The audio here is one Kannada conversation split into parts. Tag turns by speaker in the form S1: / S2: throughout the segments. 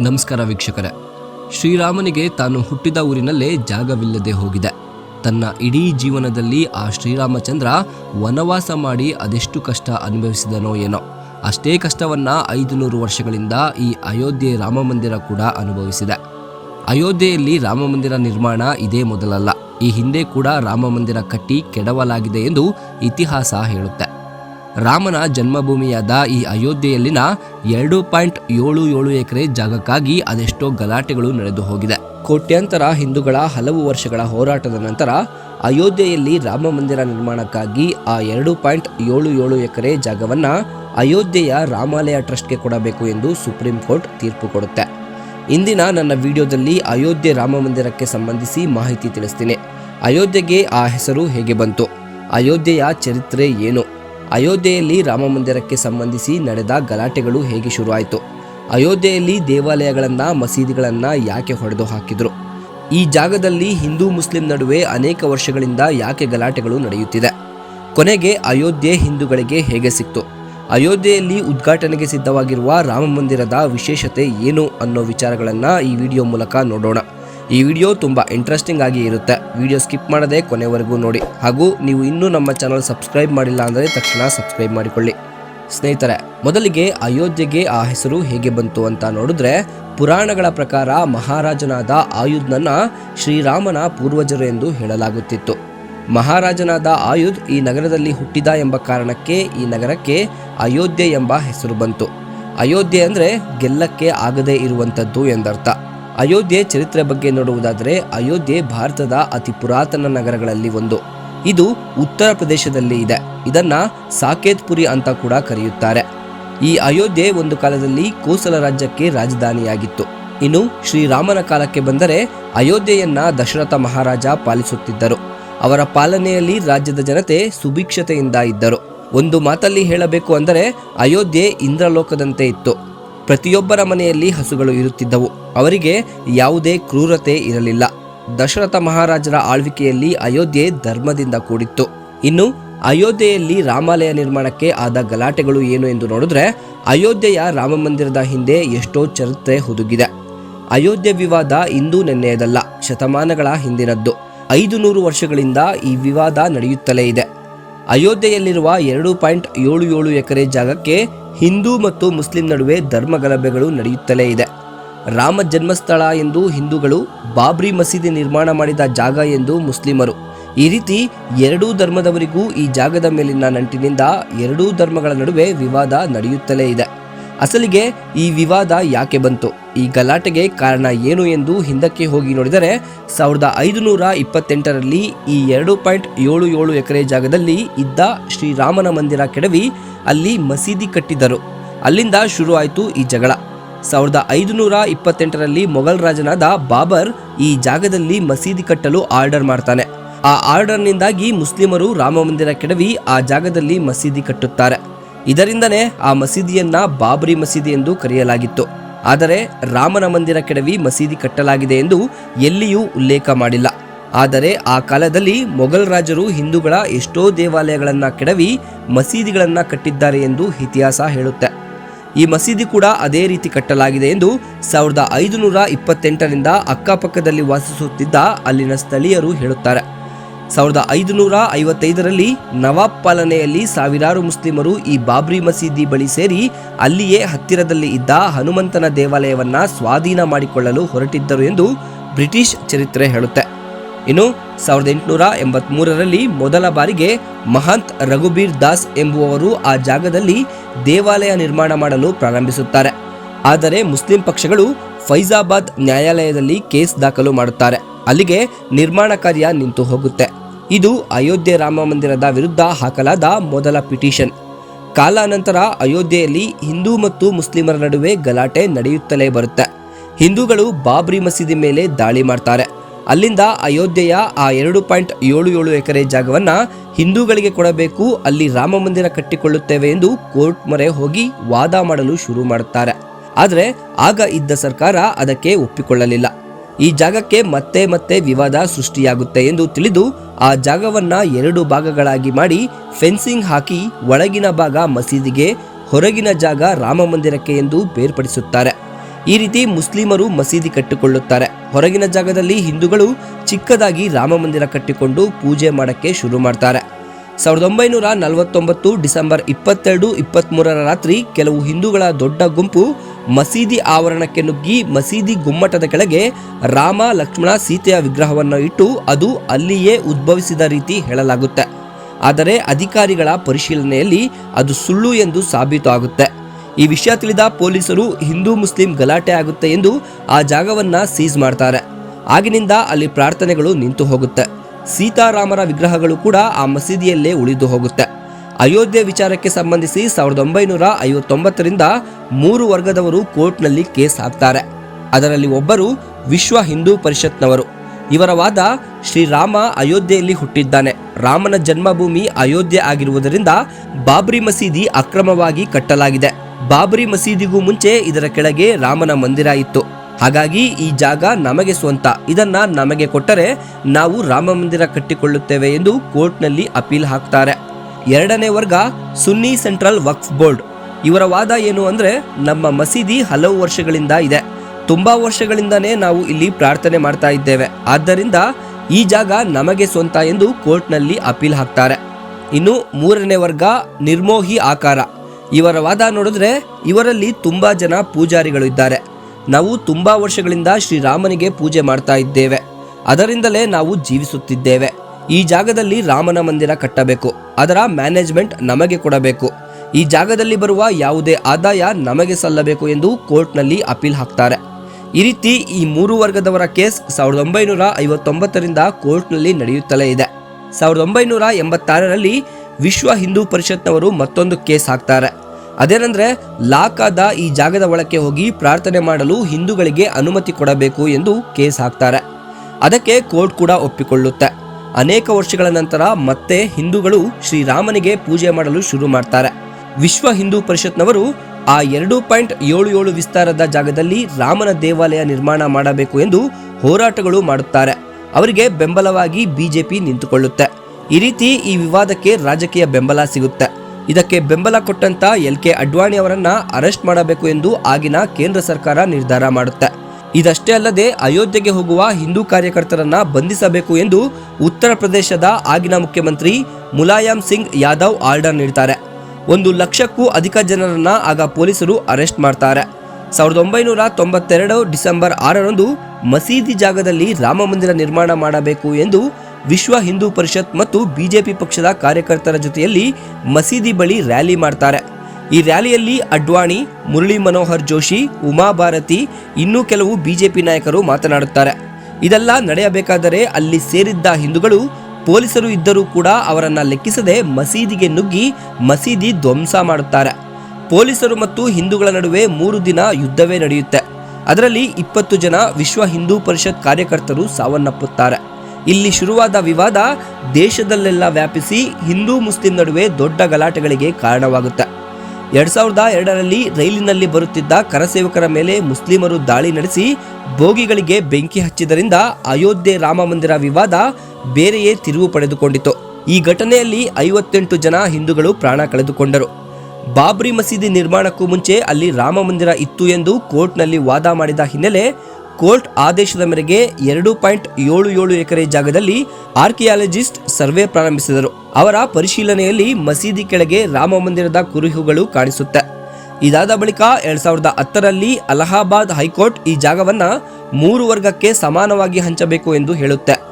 S1: ನಮಸ್ಕಾರ ವೀಕ್ಷಕರೇ. ಶ್ರೀರಾಮನಿಗೆ ತಾನು ಹುಟ್ಟಿದ ಊರಿನಲ್ಲೇ ಜಾಗವಿಲ್ಲದೆ ಹೋಗಿದೆ. ತನ್ನ ಇಡೀ ಜೀವನದಲ್ಲಿ ಆ ಶ್ರೀರಾಮಚಂದ್ರ ವನವಾಸ ಮಾಡಿ ಅದೆಷ್ಟು ಕಷ್ಟ ಅನುಭವಿಸಿದನೋ ಏನೋ. ಅಷ್ಟೇ ಕಷ್ಟವನ್ನು ಐದು ನೂರು ವರ್ಷಗಳಿಂದ ಈ ಅಯೋಧ್ಯೆ ರಾಮ ಮಂದಿರ ಕೂಡ ಅನುಭವಿಸಿದೆ. ಅಯೋಧ್ಯೆಯಲ್ಲಿ ರಾಮ ಮಂದಿರ ನಿರ್ಮಾಣ ಇದೇ ಮೊದಲಲ್ಲ. ಈ ಹಿಂದೆ ಕೂಡ ರಾಮ ಮಂದಿರ ಕಟ್ಟಿ ಕೆಡವಲಾಗಿದೆ ಎಂದು ಇತಿಹಾಸ ಹೇಳುತ್ತೆ. ರಾಮನ ಜನ್ಮಭೂಮಿಯಾದ ಈ ಅಯೋಧ್ಯೆಯಲ್ಲಿನ ಎರಡು ಪಾಯಿಂಟ್ ಏಳು ಏಳು ಎಕರೆ ಜಾಗಕ್ಕಾಗಿ ಅದೆಷ್ಟೋ ಗಲಾಟೆಗಳು ನಡೆದು ಹೋಗಿದೆ. ಕೋಟ್ಯಾಂತರ ಹಿಂದೂಗಳ ಹಲವು ವರ್ಷಗಳ ಹೋರಾಟದ ನಂತರ ಅಯೋಧ್ಯೆಯಲ್ಲಿ ರಾಮ ಮಂದಿರ ನಿರ್ಮಾಣಕ್ಕಾಗಿ ಆ ಎರಡು ಪಾಯಿಂಟ್ ಏಳು ಏಳು ಎಕರೆ ಜಾಗವನ್ನು ಅಯೋಧ್ಯೆಯ ರಾಮಾಲಯ ಟ್ರಸ್ಟ್ಗೆ ಕೊಡಬೇಕು ಎಂದು ಸುಪ್ರೀಂ ಕೋರ್ಟ್ ತೀರ್ಪು ಕೊಡುತ್ತೆ. ಇಂದಿನ ನನ್ನ ವಿಡಿಯೋದಲ್ಲಿ ಅಯೋಧ್ಯೆ ರಾಮ ಮಂದಿರಕ್ಕೆ ಸಂಬಂಧಿಸಿ ಮಾಹಿತಿ ತಿಳಿಸ್ತೀನಿ. ಅಯೋಧ್ಯೆಗೆ ಆ ಹೆಸರು ಹೇಗೆ ಬಂತು? ಅಯೋಧ್ಯೆಯ ಚರಿತ್ರೆ ಏನು? ಅಯೋಧ್ಯೆಯಲ್ಲಿ ರಾಮ ಮಂದಿರಕ್ಕೆ ಸಂಬಂಧಿಸಿ ನಡೆದ ಗಲಾಟೆಗಳು ಹೇಗೆ ಶುರುವಾಯಿತು? ಅಯೋಧ್ಯೆಯಲ್ಲಿ ದೇವಾಲಯಗಳನ್ನು, ಮಸೀದಿಗಳನ್ನು ಯಾಕೆ ಹೊಡೆದು ಹಾಕಿದರು? ಈ ಜಾಗದಲ್ಲಿ ಹಿಂದೂ ಮುಸ್ಲಿಂ ನಡುವೆ ಅನೇಕ ವರ್ಷಗಳಿಂದ ಯಾಕೆ ಗಲಾಟೆಗಳು ನಡೆಯುತ್ತಿದೆ? ಕೊನೆಗೆ ಅಯೋಧ್ಯೆ ಹಿಂದೂಗಳಿಗೆ ಹೇಗೆ ಸಿಕ್ತು? ಅಯೋಧ್ಯೆಯಲ್ಲಿ ಉದ್ಘಾಟನೆಗೆ ಸಿದ್ಧವಾಗಿರುವ ರಾಮ ಮಂದಿರದ ವಿಶೇಷತೆ ಏನು ಅನ್ನೋ ವಿಚಾರಗಳನ್ನು ಈ ವಿಡಿಯೋ ಮೂಲಕ ನೋಡೋಣ. ಈ ವಿಡಿಯೋ ತುಂಬ ಇಂಟ್ರೆಸ್ಟಿಂಗ್ ಆಗಿ ಇರುತ್ತೆ. ವಿಡಿಯೋ ಸ್ಕಿಪ್ ಮಾಡದೆ ಕೊನೆವರೆಗೂ ನೋಡಿ. ಹಾಗೂ ನೀವು ಇನ್ನೂ ನಮ್ಮ ಚಾನಲ್ ಸಬ್ಸ್ಕ್ರೈಬ್ ಮಾಡಿಲ್ಲ ಅಂದರೆ ತಕ್ಷಣ ಸಬ್ಸ್ಕ್ರೈಬ್ ಮಾಡಿಕೊಳ್ಳಿ. ಸ್ನೇಹಿತರೆ, ಮೊದಲಿಗೆ ಅಯೋಧ್ಯೆಗೆ ಆ ಹೆಸರು ಹೇಗೆ ಬಂತು ಅಂತ ನೋಡಿದ್ರೆ, ಪುರಾಣಗಳ ಪ್ರಕಾರ ಮಹಾರಾಜನಾದ ಆಯುಧ್ನನ್ನ ಶ್ರೀರಾಮನ ಪೂರ್ವಜರು ಎಂದು ಹೇಳಲಾಗುತ್ತಿತ್ತು. ಮಹಾರಾಜನಾದ ಆಯುಧ್ ಈ ನಗರದಲ್ಲಿ ಹುಟ್ಟಿದ ಎಂಬ ಕಾರಣಕ್ಕೆ ಈ ನಗರಕ್ಕೆ ಅಯೋಧ್ಯೆ ಎಂಬ ಹೆಸರು ಬಂತು. ಅಯೋಧ್ಯೆ ಅಂದರೆ ಗೆಲ್ಲಕ್ಕೆ ಆಗದೇ ಇರುವಂಥದ್ದು ಎಂದರ್ಥ. ಅಯೋಧ್ಯೆ ಚರಿತ್ರೆ ಬಗ್ಗೆ ನೋಡುವುದಾದರೆ ಅಯೋಧ್ಯೆ ಭಾರತದ ಅತಿ ಪುರಾತನ ನಗರಗಳಲ್ಲಿ ಒಂದು. ಇದು ಉತ್ತರ ಪ್ರದೇಶದಲ್ಲಿ ಇದೆ. ಇದನ್ನ ಸಾಕೇತ್ಪುರಿ ಅಂತ ಕೂಡ ಕರೆಯುತ್ತಾರೆ. ಈ ಅಯೋಧ್ಯೆ ಒಂದು ಕಾಲದಲ್ಲಿ ಕೋಸಲ ರಾಜ್ಯಕ್ಕೆ ರಾಜಧಾನಿಯಾಗಿತ್ತು. ಇನ್ನು ಶ್ರೀರಾಮನ ಕಾಲಕ್ಕೆ ಬಂದರೆ ಅಯೋಧ್ಯೆಯನ್ನ ದಶರಥ ಮಹಾರಾಜ ಪಾಲಿಸುತ್ತಿದ್ದರು. ಅವರ ಪಾಲನೆಯಲ್ಲಿ ರಾಜ್ಯದ ಜನತೆ ಸುಭಿಕ್ಷತೆಯಿಂದ ಇದ್ದರು. ಒಂದು ಮಾತಲ್ಲಿ ಹೇಳಬೇಕು ಅಂದರೆ ಅಯೋಧ್ಯೆ ಇಂದ್ರಲೋಕದಂತೆ ಇತ್ತು. ಪ್ರತಿಯೊಬ್ಬರ ಮನೆಯಲ್ಲಿ ಹಸುಗಳು ಇರುತ್ತಿದ್ದವು. ಅವರಿಗೆ ಯಾವುದೇ ಕ್ರೂರತೆ ಇರಲಿಲ್ಲ. ದಶರಥ ಮಹಾರಾಜರ ಆಳ್ವಿಕೆಯಲ್ಲಿ ಅಯೋಧ್ಯೆ ಧರ್ಮದಿಂದ ಕೂಡಿತ್ತು. ಇನ್ನು ಅಯೋಧ್ಯೆಯಲ್ಲಿ ರಾಮಾಲಯ ನಿರ್ಮಾಣಕ್ಕೆ ಆದ ಗಲಾಟೆಗಳು ಏನು ಎಂದು ನೋಡಿದ್ರೆ, ಅಯೋಧ್ಯೆಯ ರಾಮ ಮಂದಿರದ ಹಿಂದೆ ಎಷ್ಟೋ ಚರಿತ್ರೆ ಹುದುಗಿದೆ. ಅಯೋಧ್ಯೆ ವಿವಾದ ಇಂದು ನೆನ್ನೆಯದಲ್ಲ, ಶತಮಾನಗಳ ಹಿಂದಿನದ್ದು. ಐದು ನೂರು ವರ್ಷಗಳಿಂದ ಈ ವಿವಾದ ನಡೆಯುತ್ತಲೇ ಇದೆ. ಅಯೋಧ್ಯೆಯಲ್ಲಿರುವ ಎರಡು ಪಾಯಿಂಟ್ ಏಳು ಏಳು ಎಕರೆ ಜಾಗಕ್ಕೆ ಹಿಂದೂ ಮತ್ತು ಮುಸ್ಲಿಂ ನಡುವೆ ಧರ್ಮಗಲಭೆಗಳು ನಡೆಯುತ್ತಲೇ ಇದೆ. ರಾಮ ಜನ್ಮಸ್ಥಳ ಎಂದು ಹಿಂದೂಗಳು ಬಾಬ್ರಿ ಮಸೀದಿ ನಿರ್ಮಾಣ ಮಾಡಿದ ಜಾಗ ಎಂದು ಮುಸ್ಲಿಮರು. ಈ ರೀತಿ ಎರಡೂ ಧರ್ಮದವರಿಗೂ ಈ ಜಾಗದ ಮೇಲಿನ ನಂಟಿನಿಂದ ಎರಡೂ ಧರ್ಮಗಳ ನಡುವೆ ವಿವಾದ ನಡೆಯುತ್ತಲೇ ಇದೆ. ಅಸಲಿಗೆ ಈ ವಿವಾದ ಯಾಕೆ ಬಂತು? ಈ ಗಲಾಟೆಗೆ ಕಾರಣ ಏನು ಎಂದು ಹಿಂದಕ್ಕೆ ಹೋಗಿ ನೋಡಿದರೆ, ಸಾವಿರದ ಐದುನೂರ ಇಪ್ಪತ್ತೆಂಟರಲ್ಲಿ ಈ ಎರಡು ಪಾಯಿಂಟ್ ಏಳು ಏಳು ಎಕರೆ ಜಾಗದಲ್ಲಿ ಇದ್ದ ಶ್ರೀರಾಮನ ಮಂದಿರ ಕೆಡವಿ ಅಲ್ಲಿ ಮಸೀದಿ ಕಟ್ಟಿದ್ದರು. ಅಲ್ಲಿಂದ ಶುರುವಾಯಿತು ಈ ಜಗಳ. ಸಾವಿರದ ಐದುನೂರ ಇಪ್ಪತ್ತೆಂಟರಲ್ಲಿ ಮೊಘಲ್ ರಾಜನಾದ ಬಾಬರ್ ಈ ಜಾಗದಲ್ಲಿ ಮಸೀದಿ ಕಟ್ಟಲು ಆರ್ಡರ್ ಮಾಡ್ತಾನೆ. ಆ ಆರ್ಡರ್ನಿಂದಾಗಿ ಮುಸ್ಲಿಮರು ರಾಮ ಮಂದಿರ ಕೆಡವಿ ಆ ಜಾಗದಲ್ಲಿ ಮಸೀದಿ ಕಟ್ಟುತ್ತಾರೆ. ಇದರಿಂದನೇ ಆ ಮಸೀದಿಯನ್ನ ಬಾಬರಿ ಮಸೀದಿ ಎಂದು ಕರೆಯಲಾಗಿತ್ತು. ಆದರೆ ರಾಮನ ಮಂದಿರ ಕೆಡವಿ ಮಸೀದಿ ಕಟ್ಟಲಾಗಿದೆ ಎಂದು ಎಲ್ಲಿಯೂ ಉಲ್ಲೇಖ ಮಾಡಿಲ್ಲ. ಆದರೆ ಆ ಕಾಲದಲ್ಲಿ ಮೊಘಲ್ ರಾಜರು ಹಿಂದೂಗಳ ಎಷ್ಟೋ ದೇವಾಲಯಗಳನ್ನ ಕೆಡವಿ ಮಸೀದಿಗಳನ್ನ ಕಟ್ಟಿದ್ದಾರೆ ಎಂದು ಇತಿಹಾಸ ಹೇಳುತ್ತೆ. ಈ ಮಸೀದಿ ಕೂಡ ಅದೇ ರೀತಿ ಕಟ್ಟಲಾಗಿದೆ ಎಂದು ಸಾವಿರದ ಐದುನೂರ ಇಪ್ಪತ್ತೆಂಟರಿಂದ ಅಕ್ಕಪಕ್ಕದಲ್ಲಿ ವಾಸಿಸುತ್ತಿದ್ದ ಅಲ್ಲಿನ ಸ್ಥಳೀಯರು ಹೇಳುತ್ತಾರೆ. ಸಾವಿರದ ಐದುನೂರ ಐವತ್ತೈದರಲ್ಲಿ ನವಾಬ್ ಪಾಲನೆಯಲ್ಲಿ ಸಾವಿರಾರು ಮುಸ್ಲಿಮರು ಈ ಬಾಬ್ರಿ ಮಸೀದಿ ಬಳಿ ಸೇರಿ ಅಲ್ಲಿಯೇ ಹತ್ತಿರದಲ್ಲಿ ಇದ್ದ ಹನುಮಂತನ ದೇವಾಲಯವನ್ನ ಸ್ವಾಧೀನ ಮಾಡಿಕೊಳ್ಳಲು ಹೊರಟಿದ್ದರು ಎಂದು ಬ್ರಿಟಿಷ್ ಚರಿತ್ರೆ ಹೇಳುತ್ತೆ. ಇನ್ನು ಸಾವಿರದ ಎಂಟುನೂರ ಎಂಬತ್ಮೂರರಲ್ಲಿ ಮೊದಲ ಬಾರಿಗೆ ಮಹಂತ್ ರಘುಬೀರ್ ದಾಸ್ ಎಂಬುವವರು ಆ ಜಾಗದಲ್ಲಿ ದೇವಾಲಯ ನಿರ್ಮಾಣ ಮಾಡಲು ಪ್ರಾರಂಭಿಸುತ್ತಾರೆ. ಆದರೆ ಮುಸ್ಲಿಂ ಪಕ್ಷಗಳು ಫೈಜಾಬಾದ್ ನ್ಯಾಯಾಲಯದಲ್ಲಿ ಕೇಸ್ ದಾಖಲು ಮಾಡುತ್ತಾರೆ. ಅಲ್ಲಿಗೆ ನಿರ್ಮಾಣ ಕಾರ್ಯ ನಿಂತು ಹೋಗುತ್ತೆ. ಇದು ಅಯೋಧ್ಯೆ ರಾಮ ಮಂದಿರದ ವಿರುದ್ಧ ಹಾಕಲಾದ ಮೊದಲ ಪಿಟಿಷನ್. ಕಾಲಾನಂತರ ಅಯೋಧ್ಯೆಯಲ್ಲಿ ಹಿಂದೂ ಮತ್ತು ಮುಸ್ಲಿಮರ ನಡುವೆ ಗಲಾಟೆ ನಡೆಯುತ್ತಲೇ ಬರುತ್ತೆ. ಹಿಂದೂಗಳು ಬಾಬ್ರಿ ಮಸೀದಿ ಮೇಲೆ ದಾಳಿ ಮಾಡ್ತಾರೆ. ಅಲ್ಲಿಂದ ಅಯೋಧ್ಯೆಯ ಆ ಎರಡು ಪಾಯಿಂಟ್ ಏಳು ಏಳು ಎಕರೆ ಜಾಗವನ್ನು ಹಿಂದೂಗಳಿಗೆ ಕೊಡಬೇಕು, ಅಲ್ಲಿ ರಾಮ ಮಂದಿರ ಕಟ್ಟಿಕೊಳ್ಳುತ್ತೇವೆ ಎಂದು ಕೋರ್ಟ್ ಮೊರೆ ಹೋಗಿ ವಾದ ಮಾಡಲು ಶುರು ಮಾಡುತ್ತಾರೆ ಆದರೆ, ಆಗ ಇದ್ದ ಸರ್ಕಾರ ಅದಕ್ಕೆ ಒಪ್ಪಿಕೊಳ್ಳಲಿಲ್ಲ. ಈ ಜಾಗಕ್ಕೆ ಮತ್ತೆ ಮತ್ತೆ ವಿವಾದ ಸೃಷ್ಟಿಯಾಗುತ್ತೆ ಎಂದು ತಿಳಿದು ಆ ಜಾಗವನ್ನ ಎರಡು ಭಾಗಗಳಾಗಿ ಮಾಡಿ ಫೆನ್ಸಿಂಗ್ ಹಾಕಿ ಒಳಗಿನ ಭಾಗ ಮಸೀದಿಗೆ, ಹೊರಗಿನ ಜಾಗ ರಾಮ ಮಂದಿರಕ್ಕೆ ಎಂದು ಬೇರ್ಪಡಿಸುತ್ತಾರೆ. ಈ ರೀತಿ ಮುಸ್ಲಿಮರು ಮಸೀದಿ ಕಟ್ಟಿಕೊಳ್ಳುತ್ತಾರೆ. ಹೊರಗಿನ ಜಾಗದಲ್ಲಿ ಹಿಂದೂಗಳು ಚಿಕ್ಕದಾಗಿ ರಾಮ ಮಂದಿರ ಕಟ್ಟಿಕೊಂಡು ಪೂಜೆ ಮಾಡಕ್ಕೆ ಶುರು ಮಾಡ್ತಾರೆ. ಸಾವಿರದ ಒಂಬೈನೂರ ನಲವತ್ತೊಂಬತ್ತು ಡಿಸೆಂಬರ್ ಇಪ್ಪತ್ತೆರಡು ಇಪ್ಪತ್ತ್ಮೂರರ ರಾತ್ರಿ ಕೆಲವು ಹಿಂದೂಗಳ ದೊಡ್ಡ ಗುಂಪು ಮಸೀದಿ ಆವರಣಕ್ಕೆ ನುಗ್ಗಿ ಮಸೀದಿ ಗುಮ್ಮಟದ ಕೆಳಗೆ ರಾಮ, ಲಕ್ಷ್ಮಣ ಸೀತೆಯ ವಿಗ್ರಹವನ್ನು ಇಟ್ಟು ಅದು ಅಲ್ಲಿಯೇ ಉದ್ಭವಿಸಿದ ರೀತಿ ಹೇಳಲಾಗುತ್ತೆ. ಆದರೆ ಅಧಿಕಾರಿಗಳ ಪರಿಶೀಲನೆಯಲ್ಲಿ ಅದು ಸುಳ್ಳು ಎಂದು ಸಾಬೀತು ಆಗುತ್ತೆ. ಈ ವಿಷಯ ತಿಳಿದ ಪೊಲೀಸರು ಹಿಂದೂ ಮುಸ್ಲಿಂ ಗಲಾಟೆ ಆಗುತ್ತೆ ಎಂದು ಆ ಜಾಗವನ್ನು ಸೀಸ್ ಮಾಡ್ತಾರೆ. ಆಗಿನಿಂದ ಅಲ್ಲಿ ಪ್ರಾರ್ಥನೆಗಳು ನಿಂತು ಹೋಗುತ್ತೆ. ಸೀತಾರಾಮರ ವಿಗ್ರಹಗಳು ಕೂಡ ಆ ಮಸೀದಿಯಲ್ಲೇ ಉಳಿದು ಹೋಗುತ್ತೆ. ಅಯೋಧ್ಯೆ ವಿಚಾರಕ್ಕೆ ಸಂಬಂಧಿಸಿ ಸಾವಿರದ ಒಂಬೈನೂರ ಐವತ್ತೊಂಬತ್ತರಿಂದ ಮೂರು ವರ್ಗದವರು ಕೋರ್ಟ್ನಲ್ಲಿ ಕೇಸ್ ಹಾಕ್ತಾರೆ. ಅದರಲ್ಲಿ ಒಬ್ಬರು ವಿಶ್ವ ಹಿಂದೂ ಪರಿಷತ್ನವರು. ಇವರ ವಾದ ಶ್ರೀರಾಮ ಅಯೋಧ್ಯೆಯಲ್ಲಿ ಹುಟ್ಟಿದ್ದಾನೆ. ರಾಮನ ಜನ್ಮಭೂಮಿ ಅಯೋಧ್ಯೆ ಆಗಿರುವುದರಿಂದ ಬಾಬ್ರಿ ಮಸೀದಿ ಅಕ್ರಮವಾಗಿ ಕಟ್ಟಲಾಗಿದೆ. ಬಾಬ್ರಿ ಮಸೀದಿಗೂ ಮುಂಚೆ ಇದರ ಕೆಳಗೆ ರಾಮನ ಮಂದಿರ ಇತ್ತು. ಹಾಗಾಗಿ ಈ ಜಾಗ ನಮಗೆ ಸ್ವಂತ. ಇದನ್ನ ನಮಗೆ ಕೊಟ್ಟರೆ ನಾವು ರಾಮ ಮಂದಿರ ಕಟ್ಟಿಕೊಳ್ಳುತ್ತೇವೆ ಎಂದು ಕೋರ್ಟ್ನಲ್ಲಿ ಅಪೀಲ್ ಹಾಕ್ತಾರೆ. ಎರಡನೇ ವರ್ಗ ಸುನ್ನಿ ಸೆಂಟ್ರಲ್ ವಕ್ಫ್ ಬೋರ್ಡ್. ಇವರ ವಾದ ಏನು ಅಂದ್ರೆ ನಮ್ಮ ಮಸೀದಿ ಹಲವು ವರ್ಷಗಳಿಂದ ಇದೆ. ತುಂಬಾ ವರ್ಷಗಳಿಂದನೇ ನಾವು ಇಲ್ಲಿ ಪ್ರಾರ್ಥನೆ ಮಾಡ್ತಾ ಇದ್ದೇವೆ. ಆದ್ದರಿಂದ ಈ ಜಾಗ ನಮಗೆ ಸ್ವಂತ ಎಂದು ಕೋರ್ಟ್ನಲ್ಲಿ ಅಪೀಲ್ ಹಾಕ್ತಾರೆ. ಇನ್ನು ಮೂರನೇ ವರ್ಗ ನಿರ್ಮೋಹಿ ಆಕಾರ. ಇವರ ವಾದ ನೋಡಿದ್ರೆ ಇವರಲ್ಲಿ ತುಂಬಾ ಜನ ಪೂಜಾರಿಗಳು ಇದ್ದಾರೆ. ನಾವು ತುಂಬಾ ವರ್ಷಗಳಿಂದ ಶ್ರೀರಾಮನಿಗೆ ಪೂಜೆ ಮಾಡ್ತಾ ಇದ್ದೇವೆ. ಅದರಿಂದಲೇ ನಾವು ಜೀವಿಸುತ್ತಿದ್ದೇವೆ. ಈ ಜಾಗದಲ್ಲಿ ರಾಮನ ಮಂದಿರ ಕಟ್ಟಬೇಕು. ಅದರ ಮ್ಯಾನೇಜ್ಮೆಂಟ್ ನಮಗೆ ಕೊಡಬೇಕು. ಈ ಜಾಗದಲ್ಲಿ ಬರುವ ಯಾವುದೇ ಆದಾಯ ನಮಗೆ ಸಲ್ಲಬೇಕು ಎಂದು ಕೋರ್ಟ್ನಲ್ಲಿ ಅಪೀಲ್ ಹಾಕ್ತಾರೆ. ಈ ರೀತಿ ಈ ಮೂರು ವರ್ಗದವರ ಕೇಸ್ ಸಾವಿರದ ಒಂಬೈನೂರ ಐವತ್ತೊಂಬತ್ತರಿಂದ ಕೋರ್ಟ್ನಲ್ಲಿ ನಡೆಯುತ್ತಲೇ ಇದೆ. ಸಾವಿರದ ಒಂಬೈನೂರ ಎಂಬತ್ತಾರರಲ್ಲಿ ವಿಶ್ವ ಹಿಂದೂ ಪರಿಷತ್ನವರು ಮತ್ತೊಂದು ಕೇಸ್ ಹಾಕ್ತಾರೆ. ಅದೇನೆಂದ್ರೆ, ಲಾಕಾದ ಈ ಜಾಗದ ಒಳಕ್ಕೆ ಹೋಗಿ ಪ್ರಾರ್ಥನೆ ಮಾಡಲು ಹಿಂದೂಗಳಿಗೆ ಅನುಮತಿ ಕೊಡಬೇಕು ಎಂದು ಕೇಸ್ ಹಾಕ್ತಾರೆ. ಅದಕ್ಕೆ ಕೋರ್ಟ್ ಕೂಡ ಒಪ್ಪಿಕೊಳ್ಳುತ್ತೆ. ಅನೇಕ ವರ್ಷಗಳ ನಂತರ ಮತ್ತೆ ಹಿಂದೂಗಳು ಶ್ರೀರಾಮನಿಗೆ ಪೂಜೆ ಮಾಡಲು ಶುರು ಮಾಡ್ತಾರೆ. ವಿಶ್ವ ಹಿಂದೂ ಪರಿಷತ್ನವರು ಆ ಎರಡು ಪಾಯಿಂಟ್ ಏಳು ಏಳು ವಿಸ್ತಾರದ ಜಾಗದಲ್ಲಿ ರಾಮನ ದೇವಾಲಯ ನಿರ್ಮಾಣ ಮಾಡಬೇಕು ಎಂದು ಹೋರಾಟಗಳು ಮಾಡುತ್ತಾರೆ. ಅವರಿಗೆ ಬೆಂಬಲವಾಗಿ ಬಿಜೆಪಿ ನಿಂತುಕೊಳ್ಳುತ್ತೆ. ಈ ರೀತಿ ಈ ವಿವಾದಕ್ಕೆ ರಾಜಕೀಯ ಬೆಂಬಲ ಸಿಗುತ್ತೆ. ಇದಕ್ಕೆ ಬೆಂಬಲ ಕೊಟ್ಟಂತ ಎಲ್ ಕೆ ಅಡ್ವಾಣಿ ಅವರನ್ನ ಅರೆಸ್ಟ್ ಮಾಡಬೇಕು ಎಂದು ಆಗಿನ ಕೇಂದ್ರ ಸರ್ಕಾರ ನಿರ್ಧಾರ ಮಾಡುತ್ತೆ. ಇದಷ್ಟೇ ಅಲ್ಲದೆ ಅಯೋಧ್ಯೆಗೆ ಹೋಗುವ ಹಿಂದೂ ಕಾರ್ಯಕರ್ತರನ್ನ ಬಂಧಿಸಬೇಕು ಎಂದು ಉತ್ತರ ಪ್ರದೇಶದ ಆಗಿನ ಮುಖ್ಯಮಂತ್ರಿ ಮುಲಾಯಂ ಸಿಂಗ್ ಯಾದವ್ ಆರ್ಡರ್ ನೀಡ್ತಾರೆ. ಒಂದು ಲಕ್ಷಕ್ಕೂ ಅಧಿಕ ಜನರನ್ನ ಆಗ ಪೊಲೀಸರು ಅರೆಸ್ಟ್ ಮಾಡ್ತಾರೆ. ಸಾವಿರದ ಒಂಬೈನೂರ ತೊಂಬತ್ತೆರಡು ಡಿಸೆಂಬರ್ ಆರರಂದು ಮಸೀದಿ ಜಾಗದಲ್ಲಿ ರಾಮ ಮಂದಿರ ನಿರ್ಮಾಣ ಮಾಡಬೇಕು ಎಂದು ವಿಶ್ವ ಹಿಂದೂ ಪರಿಷತ್ ಮತ್ತು ಬಿಜೆಪಿ ಪಕ್ಷದ ಕಾರ್ಯಕರ್ತರ ಜೊತೆಯಲ್ಲಿ ಮಸೀದಿ ಬಳಿ ರ್ಯಾಲಿ ಮಾಡ್ತಾರೆ. ಈ ರ್ಯಾಲಿಯಲ್ಲಿ ಅಡ್ವಾಣಿ, ಮುರಳಿ ಮನೋಹರ್ ಜೋಶಿ, ಉಮಾ ಭಾರತಿ, ಇನ್ನೂ ಕೆಲವು ಬಿಜೆಪಿ ನಾಯಕರು ಮಾತನಾಡುತ್ತಾರೆ. ಇದೆಲ್ಲ ನಡೆಯಬೇಕಾದರೆ ಅಲ್ಲಿ ಸೇರಿದ್ದ ಹಿಂದೂಗಳು, ಪೊಲೀಸರು ಇದ್ದರೂ ಕೂಡ ಅವರನ್ನು ಲೆಕ್ಕಿಸದೆ ಮಸೀದಿಗೆ ನುಗ್ಗಿ ಮಸೀದಿ ಧ್ವಂಸ ಮಾಡುತ್ತಾರೆ. ಪೊಲೀಸರು ಮತ್ತು ಹಿಂದೂಗಳ ನಡುವೆ ಮೂರು ದಿನ ಯುದ್ಧವೇ ನಡೆಯುತ್ತೆ. ಅದರಲ್ಲಿ ಇಪ್ಪತ್ತು ಜನ ವಿಶ್ವ ಹಿಂದೂ ಪರಿಷತ್ ಕಾರ್ಯಕರ್ತರು ಸಾವನ್ನಪ್ಪುತ್ತಾರೆ. ಇಲ್ಲಿ ಶುರುವಾದ ವಿವಾದ ದೇಶದಲ್ಲೆಲ್ಲ ವ್ಯಾಪಿಸಿ ಹಿಂದೂ ಮುಸ್ಲಿಂ ನಡುವೆ ದೊಡ್ಡ ಗಲಾಟೆಗಳಿಗೆ ಕಾರಣವಾಗುತ್ತೆ. ಎರಡ್ ಸಾವಿರದ ಎರಡರಲ್ಲಿ ರೈಲಿನಲ್ಲಿ ಬರುತ್ತಿದ್ದ ಕರಸೇವಕರ ಮೇಲೆ ಮುಸ್ಲಿಮರು ದಾಳಿ ನಡೆಸಿ ಭೋಗಿಗಳಿಗೆ ಬೆಂಕಿ ಹಚ್ಚಿದರಿಂದ ಅಯೋಧ್ಯೆ ರಾಮ ಮಂದಿರ ವಿವಾದ ಬೇರೆಯೇ ತಿರುವು ಪಡೆದುಕೊಂಡಿತು ಈ ಘಟನೆಯಲ್ಲಿ ಐವತ್ತೆಂಟು ಜನ ಹಿಂದೂಗಳು ಪ್ರಾಣ ಕಳೆದುಕೊಂಡರು. ಬಾಬ್ರಿ ಮಸೀದಿ ನಿರ್ಮಾಣಕ್ಕೂ ಮುಂಚೆ ಅಲ್ಲಿ ರಾಮ ಮಂದಿರ ಇತ್ತು ಎಂದು ಕೋರ್ಟ್ನಲ್ಲಿ ವಾದ ಮಾಡಿದ ಹಿನ್ನೆಲೆ ಕೋರ್ಟ್ ಆದೇಶದ ಮೇರೆಗೆ ಎರಡು ಪಾಯಿಂಟ್ ಏಳು ಏಳು ಎಕರೆ ಜಾಗದಲ್ಲಿ ಆರ್ಕಿಯಾಲಜಿಸ್ಟ್ ಸರ್ವೆ ಪ್ರಾರಂಭಿಸಿದರು. ಅವರ ಪರಿಶೀಲನೆಯಲ್ಲಿ ಮಸೀದಿ ಕೆಳಗೆ ರಾಮ ಮಂದಿರದ ಕುರುಹುಗಳು ಕಾಣಿಸುತ್ತೆ. ಇದಾದ ಬಳಿಕ ಎರಡ್ ಸಾವಿರದ ಹತ್ತರಲ್ಲಿ ಅಲಹಾಬಾದ್ ಹೈಕೋರ್ಟ್ ಈ ಜಾಗವನ್ನ ಮೂರು ವರ್ಗಕ್ಕೆ ಸಮಾನವಾಗಿ ಹಂಚಬೇಕು ಎಂದು ಹೇಳುತ್ತೆ.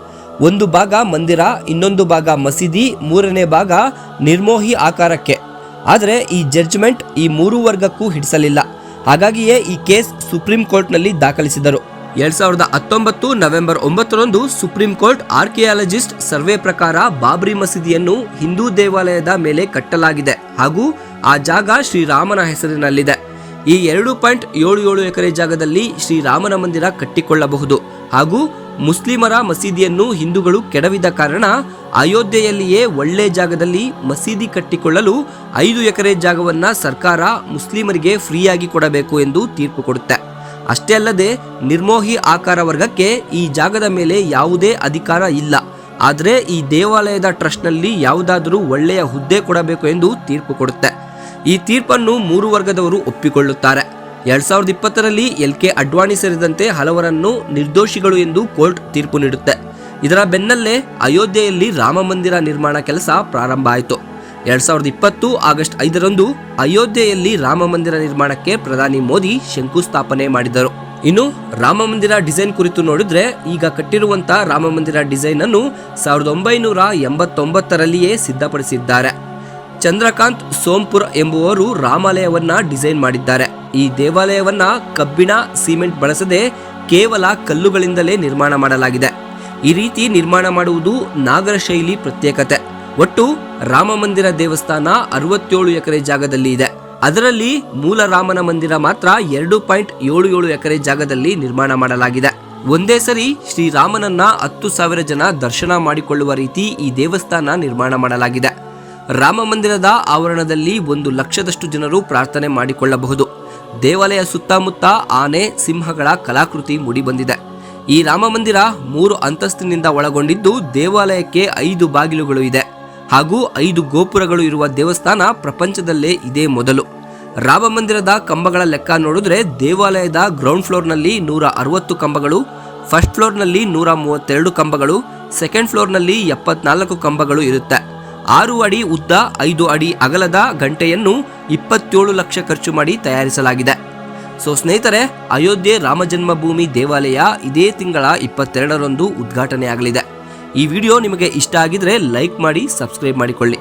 S1: ಒಂದು ಭಾಗ ಮಂದಿರ, ಇನ್ನೊಂದು ಭಾಗ ಮಸೀದಿ, ಮೂರನೇ ಭಾಗ ನಿರ್ಮೋಹಿ ಆಕಾರಕ್ಕೆ. ಆದರೆ ಈ ಜಡ್ಜ್ಮೆಂಟ್ ಈ ಮೂರು ವರ್ಗಕ್ಕೂ ಹಿಡಿಸಲಿಲ್ಲ. ಹಾಗಾಗಿಯೇ ಈ ಕೇಸ್ ಸುಪ್ರೀಂ ಕೋರ್ಟ್ನಲ್ಲಿ ದಾಖಲಿಸಿದರು. ಎರಡ್ ಸಾವಿರದ ಹತ್ತೊಂಬತ್ತು ನವೆಂಬರ್ ಒಂಬತ್ತರಂದು ಸುಪ್ರೀಂ ಕೋರ್ಟ್ ಆರ್ಕಿಯಾಲಜಿಸ್ಟ್ ಸರ್ವೆ ಪ್ರಕಾರ ಬಾಬ್ರಿ ಮಸೀದಿಯನ್ನು ಹಿಂದೂ ದೇವಾಲಯದ ಮೇಲೆ ಕಟ್ಟಲಾಗಿದೆ ಹಾಗೂ ಆ ಜಾಗ ಶ್ರೀರಾಮನ ಹೆಸರಿನಲ್ಲಿದೆ. ಈ ಎರಡು ಪಾಯಿಂಟ್ ಏಳು ಏಳು ಎಕರೆ ಜಾಗದಲ್ಲಿ ಶ್ರೀರಾಮನ ಮಂದಿರ ಕಟ್ಟಿಕೊಳ್ಳಬಹುದು ಹಾಗೂ ಮುಸ್ಲಿಮರ ಮಸೀದಿಯನ್ನು ಹಿಂದೂಗಳು ಕೆಡವಿದ ಕಾರಣ ಅಯೋಧ್ಯೆಯಲ್ಲಿಯೇ ಒಳ್ಳೆ ಜಾಗದಲ್ಲಿ ಮಸೀದಿ ಕಟ್ಟಿಕೊಳ್ಳಲು ಐದು ಎಕರೆ ಜಾಗವನ್ನು ಸರ್ಕಾರ ಮುಸ್ಲಿಮರಿಗೆ ಫ್ರೀಯಾಗಿ ಕೊಡಬೇಕು ಎಂದು ತೀರ್ಪು ಕೊಡುತ್ತೆ. ಅಷ್ಟೇ ಅಲ್ಲದೆ ನಿರ್ಮೋಹಿ ಆಕಾರ ವರ್ಗಕ್ಕೆ ಈ ಜಾಗದ ಮೇಲೆ ಯಾವುದೇ ಅಧಿಕಾರ ಇಲ್ಲ. ಆದರೆ ಈ ದೇವಾಲಯದ ಟ್ರಸ್ಟ್ನಲ್ಲಿ ಯಾವುದಾದರೂ ಒಳ್ಳೆಯ ಹುದ್ದೆ ಕೊಡಬೇಕು ಎಂದು ತೀರ್ಪು ಕೊಡುತ್ತೆ. ಈ ತೀರ್ಪನ್ನು ಮೂರು ವರ್ಗದವರು ಒಪ್ಪಿಕೊಳ್ಳುತ್ತಾರೆ. ಎರಡ್ ಸಾವಿರದ ಇಪ್ಪತ್ತರಲ್ಲಿ ಎಲ್ ಕೆ ಅಡ್ವಾಣಿ ಸೇರಿದಂತೆ ಹಲವರನ್ನು ನಿರ್ದೋಷಿಗಳು ಎಂದು ಕೋರ್ಟ್ ತೀರ್ಪು ನೀಡುತ್ತೆ. ಇದರ ಬೆನ್ನಲ್ಲೇ ಅಯೋಧ್ಯೆಯಲ್ಲಿ ರಾಮ ಮಂದಿರ ನಿರ್ಮಾಣ ಕೆಲಸ ಪ್ರಾರಂಭ ಆಯಿತು. ಎರಡ್ ಸಾವಿರದ ಇಪ್ಪತ್ತು ಆಗಸ್ಟ್ ಐದರಂದು ಅಯೋಧ್ಯೆಯಲ್ಲಿ ರಾಮ ಮಂದಿರ ನಿರ್ಮಾಣಕ್ಕೆ ಪ್ರಧಾನಿ ಮೋದಿ ಶಂಕುಸ್ಥಾಪನೆ ಮಾಡಿದರು. ಇನ್ನು ರಾಮ ಮಂದಿರ ಡಿಸೈನ್ ಕುರಿತು ನೋಡಿದ್ರೆ ಈಗ ಕಟ್ಟಿರುವಂತಹ ರಾಮ ಮಂದಿರ ಡಿಸೈನ್ ಅನ್ನು ಸಾವಿರದ ಒಂಬೈನೂರ ಎಂಬತ್ತೊಂಬತ್ತರಲ್ಲಿಯೇ ಸಿದ್ಧಪಡಿಸಿದ್ದಾರೆ. ಚಂದ್ರಕಾಂತ್ ಸೋಂಪುರ್ ಎಂಬುವರು ರಾಮಾಲಯವನ್ನ ಡಿಸೈನ್ ಮಾಡಿದ್ದಾರೆ. ಈ ದೇವಾಲಯವನ್ನ ಕಬ್ಬಿಣ, ಸಿಮೆಂಟ್ ಬಳಸದೆ ಕೇವಲ ಕಲ್ಲುಗಳಿಂದಲೇ ನಿರ್ಮಾಣ ಮಾಡಲಾಗಿದೆ. ಈ ರೀತಿ ನಿರ್ಮಾಣ ಮಾಡುವುದು ನಾಗರ ಶೈಲಿ ಪ್ರತ್ಯೇಕತೆ. ಒಟ್ಟು ರಾಮ ಮಂದಿರ ದೇವಸ್ಥಾನ ಅರವತ್ತೇಳು ಎಕರೆ ಜಾಗದಲ್ಲಿ ಇದೆ. ಅದರಲ್ಲಿ ಮೂಲ ರಾಮನ ಮಂದಿರ ಮಾತ್ರ ಎರಡು ಪಾಯಿಂಟ್ ಏಳು ಏಳು ಎಕರೆ ಜಾಗದಲ್ಲಿ ನಿರ್ಮಾಣ ಮಾಡಲಾಗಿದೆ. ಒಂದೇ ಸರಿ ಶ್ರೀರಾಮನನ್ನ ಹತ್ತು ಸಾವಿರ ಜನ ದರ್ಶನ ಮಾಡಿಕೊಳ್ಳುವ ರೀತಿ ಈ ದೇವಸ್ಥಾನ ನಿರ್ಮಾಣ ಮಾಡಲಾಗಿದೆ. ರಾಮ ಮಂದಿರದ ಆವರಣದಲ್ಲಿ ಒಂದು ಲಕ್ಷದಷ್ಟು ಜನರು ಪ್ರಾರ್ಥನೆ ಮಾಡಿಕೊಳ್ಳಬಹುದು. ದೇವಾಲಯ ಸುತ್ತಮುತ್ತ ಆನೆ, ಸಿಂಹಗಳ ಕಲಾಕೃತಿ ಮೂಡಿಬಂದಿದೆ. ಈ ರಾಮ ಮಂದಿರ ಮೂರು ಅಂತಸ್ತಿನಿಂದ ಒಳಗೊಂಡಿದ್ದು ದೇವಾಲಯಕ್ಕೆ ಐದು ಬಾಗಿಲುಗಳು ಇದೆ. ಹಾಗೂ ಐದು ಗೋಪುರಗಳು ಇರುವ ದೇವಸ್ಥಾನ ಪ್ರಪಂಚದಲ್ಲೇ ಇದೇ ಮೊದಲು. ರಾಮ ಮಂದಿರದ ಕಂಬಗಳ ಲೆಕ್ಕ ನೋಡಿದ್ರೆ ದೇವಾಲಯದ ಗ್ರೌಂಡ್ ಫ್ಲೋರ್ನಲ್ಲಿ ನೂರ ಅರವತ್ತು ಕಂಬಗಳು ಫಸ್ಟ್ ಫ್ಲೋರ್ನಲ್ಲಿ ನೂರ ಮೂವತ್ತೆರಡು ಕಂಬಗಳು ಸೆಕೆಂಡ್ ಫ್ಲೋರ್ನಲ್ಲಿ ಎಪ್ಪತ್ನಾಲ್ಕು ಕಂಬಗಳು ಇರುತ್ತೆ. ಆರು ಅಡಿ ಉದ್ದ, ಐದು ಅಡಿ ಅಗಲದ ಗಂಟೆಯನ್ನು ಇಪ್ಪತ್ತೇಳು ಲಕ್ಷ ಖರ್ಚು ಮಾಡಿ ತಯಾರಿಸಲಾಗಿದೆ. ಸೊ ಸ್ನೇಹಿತರೆ, ಅಯೋಧ್ಯೆ ರಾಮ ಜನ್ಮಭೂಮಿ ದೇವಾಲಯ ಇದೇ ತಿಂಗಳ ಇಪ್ಪತ್ತೆರಡರಂದು ಉದ್ಘಾಟನೆ ಆಗಲಿದೆ ಈ ವಿಡಿಯೋ ನಿಮಗೆ ಇಷ್ಟ ಆಗಿದ್ರೆ ಲೈಕ್ ಮಾಡಿ ಸಬ್ಸ್ಕ್ರೈಬ್ ಮಾಡಿಕೊಳ್ಳಿ.